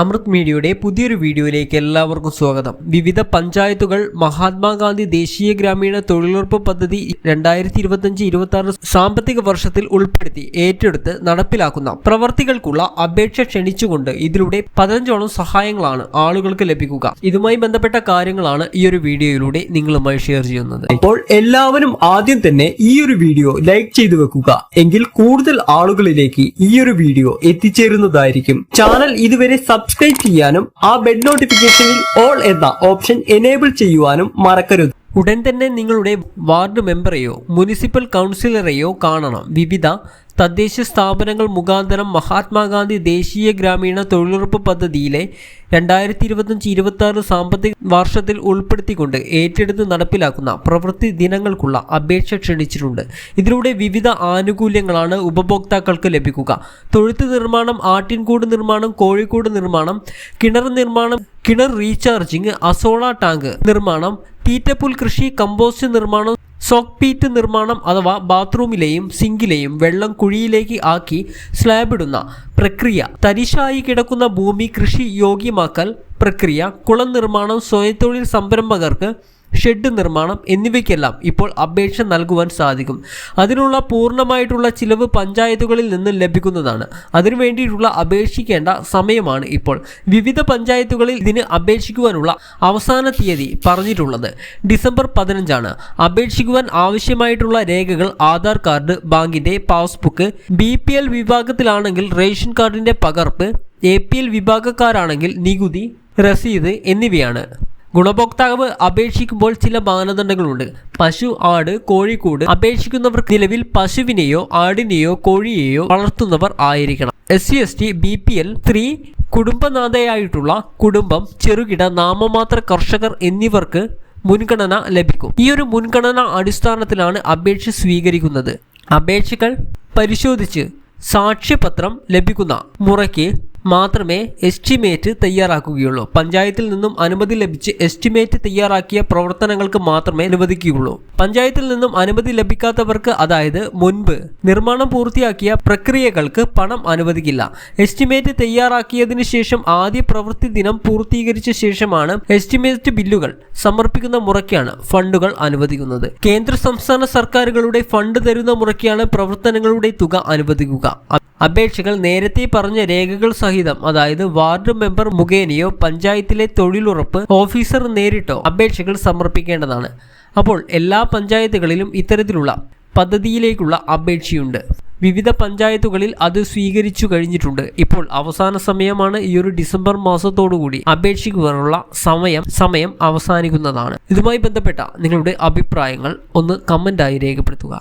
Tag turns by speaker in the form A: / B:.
A: അമൃത് മീഡിയയുടെ പുതിയൊരു വീഡിയോയിലേക്ക് എല്ലാവർക്കും സ്വാഗതം. വിവിധ പഞ്ചായത്തുകൾ മഹാത്മാഗാന്ധി ദേശീയ ഗ്രാമീണ തൊഴിലുറപ്പ് പദ്ധതി രണ്ടായിരത്തി ഇരുപത്തഞ്ച് ഇരുപത്തി ആറ് സാമ്പത്തിക വർഷത്തിൽ ഉൾപ്പെടുത്തി ഏറ്റെടുത്ത് നടപ്പിലാക്കുന്ന പ്രവർത്തികൾക്കുള്ള അപേക്ഷ ക്ഷണിച്ചുകൊണ്ട് ഇതിലൂടെ പതിനഞ്ചോളം സഹായങ്ങളാണ് ആളുകൾക്ക് ലഭിക്കുക. ഇതുമായി ബന്ധപ്പെട്ട കാര്യങ്ങളാണ് ഈ ഒരു വീഡിയോയിലൂടെ നിങ്ങളുമായി ഷെയർ ചെയ്യുന്നത്.
B: അപ്പോൾ എല്ലാവരും ആദ്യം തന്നെ ഈ ഒരു വീഡിയോ ലൈക്ക് ചെയ്തു വെക്കുക. എങ്കിൽ കൂടുതൽ ആളുകളിലേക്ക് ഈ ഒരു വീഡിയോ എത്തിച്ചേരുന്നതായിരിക്കും. ചാനൽ ഇതുവരെ സബ്സ്ക്രൈബ് ചെയ്യാനും ആ ബെഡ് നോട്ടിഫിക്കേഷനിൽ ഓൾ എന്ന ഓപ്ഷൻ എനേബിൾ ചെയ്യുവാനും മറക്കരുത്.
A: ഉടൻ തന്നെ നിങ്ങളുടെ വാർഡ് മെമ്പറെയോ മുനിസിപ്പൽ കൗൺസിലറെയോ കാണണം. വിവിധ തദ്ദേശ സ്ഥാപനങ്ങൾ മുഖാന്തരം മഹാത്മാഗാന്ധി ദേശീയ ഗ്രാമീണ തൊഴിലുറപ്പ് പദ്ധതിയിലെ രണ്ടായിരത്തി ഇരുപത്തഞ്ച് ഇരുപത്തി സാമ്പത്തിക വർഷത്തിൽ ഉൾപ്പെടുത്തിക്കൊണ്ട് ഏറ്റെടുത്ത് നടപ്പിലാക്കുന്ന പ്രവൃത്തി ദിനങ്ങൾക്കുള്ള അപേക്ഷ ക്ഷണിച്ചിട്ടുണ്ട്. ഇതിലൂടെ വിവിധ ആനുകൂല്യങ്ങളാണ് ഉപഭോക്താക്കൾക്ക് ലഭിക്കുക. തൊഴുത്ത് നിർമ്മാണം ആട്ടിൻകൂട് നിർമ്മാണം കോഴിക്കോട് നിർമ്മാണം കിണർ നിർമ്മാണം കിണർ റീചാർജിങ് അസോള ടാങ്ക് നിർമ്മാണം തീറ്റപ്പുൽ കൃഷി കമ്പോസ്റ്റ് നിർമ്മാണം സോക്പീറ്റ് നിർമ്മാണം അഥവാ ബാത്റൂമിലെയും സിങ്കിലെയും വെള്ളം കുഴിയിലേക്ക് ആക്കി സ്ലാബിടുന്ന പ്രക്രിയ. തരിശായി കിടക്കുന്ന ഭൂമി കൃഷി യോഗ്യമാക്കൽ പ്രക്രിയ. കുളം നിർമ്മാണം സ്വയംതൊഴിൽ സംരംഭകർക്ക് ഷെഡ് നിർമ്മാണം എന്നിവയ്ക്കെല്ലാം ഇപ്പോൾ അപേക്ഷ നൽകുവാൻ സാധിക്കും. അതിനുള്ള പൂർണമായിട്ടുള്ള ചിലവ് പഞ്ചായത്തുകളിൽ നിന്ന് ലഭിക്കുന്നതാണ്. അതിനു വേണ്ടിയിട്ടുള്ള അപേക്ഷിക്കേണ്ട സമയമാണ് ഇപ്പോൾ. വിവിധ പഞ്ചായത്തുകളിൽ ഇതിന് അപേക്ഷിക്കുവാനുള്ള അവസാന തീയതി പറഞ്ഞിട്ടുള്ളത് ഡിസംബർ പതിനഞ്ചാണ്. അപേക്ഷിക്കുവാൻ ആവശ്യമായിട്ടുള്ള രേഖകൾ ആധാർ കാർഡ് ബാങ്കിന്റെ പാസ്ബുക്ക് ബി പി എൽ വിഭാഗത്തിലാണെങ്കിൽ റേഷൻ കാർഡിന്റെ പകർപ്പ് എ പി എൽ വിഭാഗക്കാരാണെങ്കിൽ നികുതി രസീത് എന്നിവയാണ്. ഗുണഭോക്താവ് അപേക്ഷിക്കുമ്പോൾ ചില മാനദണ്ഡങ്ങളുണ്ട്. പശു ആട് കോഴിക്കൂട് അപേക്ഷിക്കുന്നവർ നിലവിൽ പശുവിനെയോ ആടിനെയോ കോഴിയെയോ വളർത്തുന്നവർ ആയിരിക്കണം. S C S T B P L സ്ത്രീ കുടുംബനാഥയായിട്ടുള്ള കുടുംബം ചെറുകിട നാമമാത്ര കർഷകർ എന്നിവർക്ക് മുൻഗണന ലഭിക്കും. ഈ ഒരു മുൻഗണന അടിസ്ഥാനത്തിലാണ് അപേക്ഷ സ്വീകരിക്കുന്നത്. അപേക്ഷകൾ പരിശോധിച്ച് സാക്ഷ്യപത്രം ലഭിക്കുന്ന മുറയ്ക്ക് മാത്രമേ എസ്റ്റിമേറ്റ് തയ്യാറാക്കുകയുള്ളൂ. പഞ്ചായത്തിൽ നിന്നും അനുമതി ലഭിച്ച് എസ്റ്റിമേറ്റ് തയ്യാറാക്കിയ പ്രവർത്തനങ്ങൾക്ക് മാത്രമേ അനുവദിക്കുകയുള്ളൂ. പഞ്ചായത്തിൽ നിന്നും അനുമതി ലഭിക്കാത്തവർക്ക് അതായത് മുൻപ് നിർമ്മാണം പൂർത്തിയാക്കിയ പ്രക്രിയകൾക്ക് പണം അനുവദിക്കില്ല. എസ്റ്റിമേറ്റ് തയ്യാറാക്കിയതിന് ശേഷം ആദ്യ പ്രവൃത്തി ദിനം പൂർത്തീകരിച്ച ശേഷമാണ് എസ്റ്റിമേറ്റ് ബില്ലുകൾ സമർപ്പിക്കുന്ന മുറയ്ക്കാണ് ഫണ്ടുകൾ അനുവദിക്കുന്നത്. കേന്ദ്ര സംസ്ഥാന സർക്കാരുകളുടെ ഫണ്ട് തരുന്ന മുറയ്ക്കാണ് പ്രവർത്തനങ്ങളുടെ തുക അനുവദിക്കുക. അപേക്ഷകൾ നേരത്തെ പറഞ്ഞ രേഖകൾ സഹിതം അതായത് വാർഡ് മെമ്പർ മുഖേനയോ പഞ്ചായത്തിലെ തൊഴിലുറപ്പ് ഓഫീസർ നേരിട്ടോ അപേക്ഷകൾ സമർപ്പിക്കേണ്ടതാണ്. അപ്പോൾ എല്ലാ പഞ്ചായത്തുകളിലും ഇത്തരത്തിലുള്ള പദ്ധതിയിലേക്കുള്ള അപേക്ഷയുണ്ട്. വിവിധ പഞ്ചായത്തുകളിൽ അത് സ്വീകരിച്ചു കഴിഞ്ഞിട്ടുണ്ട്. ഇപ്പോൾ അവസാന സമയമാണ് ഈ ഒരു ഡിസംബർ മാസത്തോടുകൂടി അപേക്ഷിക്കുവാനുള്ള സമയം സമയം അവസാനിക്കുന്നതാണ്. ഇതുമായി ബന്ധപ്പെട്ട നിങ്ങളുടെ അഭിപ്രായങ്ങൾ ഒന്ന് കമന്റായി രേഖപ്പെടുത്തുക.